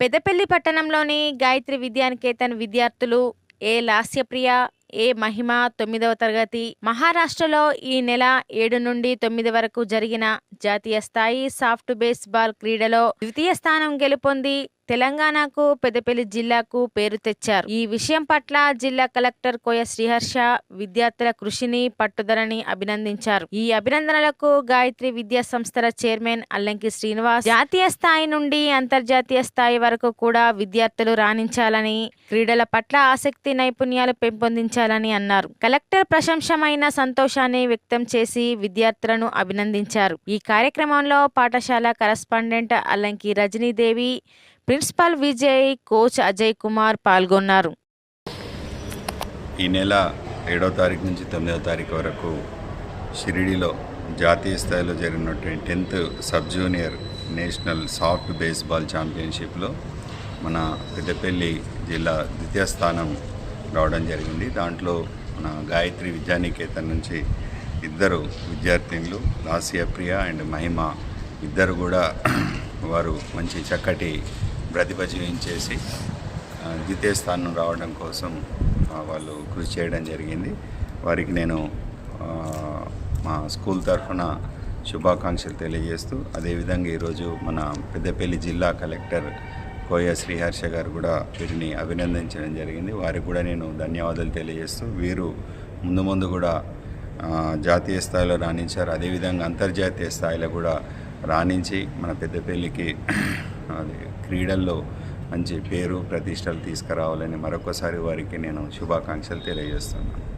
పెద్దపల్లి పట్టణంలోని గాయత్రి విద్యానికేతన్ విద్యార్థులు ఏ లాస్యప్రియ ఏ మహిమ తొమ్మిదవ తరగతి మహారాష్ట్రలో ఈ నెల ఏడు నుండి తొమ్మిది వరకు జరిగిన జాతీయ స్థాయి సాఫ్ట్ బేస్ బాల్ క్రీడలో ద్వితీయ స్థానం గెలుపొంది తెలంగాణకు పెద్దపల్లి జిల్లాకు పేరు తెచ్చారు. ఈ విషయం పట్ల జిల్లా కలెక్టర్ కోయ శ్రీహర్ష విద్యార్థుల కృషిని పట్టుదలని అభినందించారు. ఈ అభినందనలకు గాయత్రి విద్యా సంస్థల చైర్మన్ అల్లంకి శ్రీనివాస్ జాతీయ స్థాయి నుండి అంతర్జాతీయ స్థాయి వరకు కూడా విద్యార్థులు రాణించాలని క్రీడల పట్ల ఆసక్తి నైపుణ్యాలు పెంపొందించాలని అన్నారు. కలెక్టర్ ప్రశంసమైన సంతోషాన్ని వ్యక్తం చేసి విద్యార్థులను అభినందించారు. ఈ కార్యక్రమంలో పాఠశాల correspondent Allanki Rajanidevi principal Vijay coach Ajay Kumar పాల్గొన్నారు. ఈ నెల ఏడో తారీఖు నుంచి తొమ్మిదవ తారీఖు వరకు షిరిడిలో జాతీయ స్థాయిలో జరిగినటువంటి tenth sub junior national soft baseball ఛాంపియన్షిప్లో మన పెద్దపల్లి జిల్లా ద్వితీయ స్థానం రావడం జరిగింది. దాంట్లో మన గాయత్రి విద్యానికేతన్ నుంచి ఇద్దరు విద్యార్థినులు లాసియా ప్రియ అండ్ మహిమ ఇద్దరు కూడా వారు మంచి చక్కటి ప్రతిభ చూపించేసి ద్వితీయ స్థానం రావడం కోసం వాళ్ళు కృషి చేయడం జరిగింది. వారికి నేను మా స్కూల్ తరఫున శుభాకాంక్షలు తెలియజేస్తూ అదేవిధంగా ఈరోజు మన పెద్దపల్లి జిల్లా కలెక్టర్ కోయ శ్రీహర్ష గారు కూడా వీరిని అభినందించడం జరిగింది. వారికి కూడా నేను ధన్యవాదాలు తెలియజేస్తూ వీరు ముందు ముందు కూడా జాతీయ స్థాయిలో రాణించారు. అదేవిధంగా అంతర్జాతీయ స్థాయిలో కూడా రాణించి మన పెద్దపల్లికి అది క్రీడల్లో మంచి పేరు ప్రతిష్టలు తీసుకురావాలని మరొకసారి వారికి నేను శుభాకాంక్షలు తెలియజేస్తున్నాను.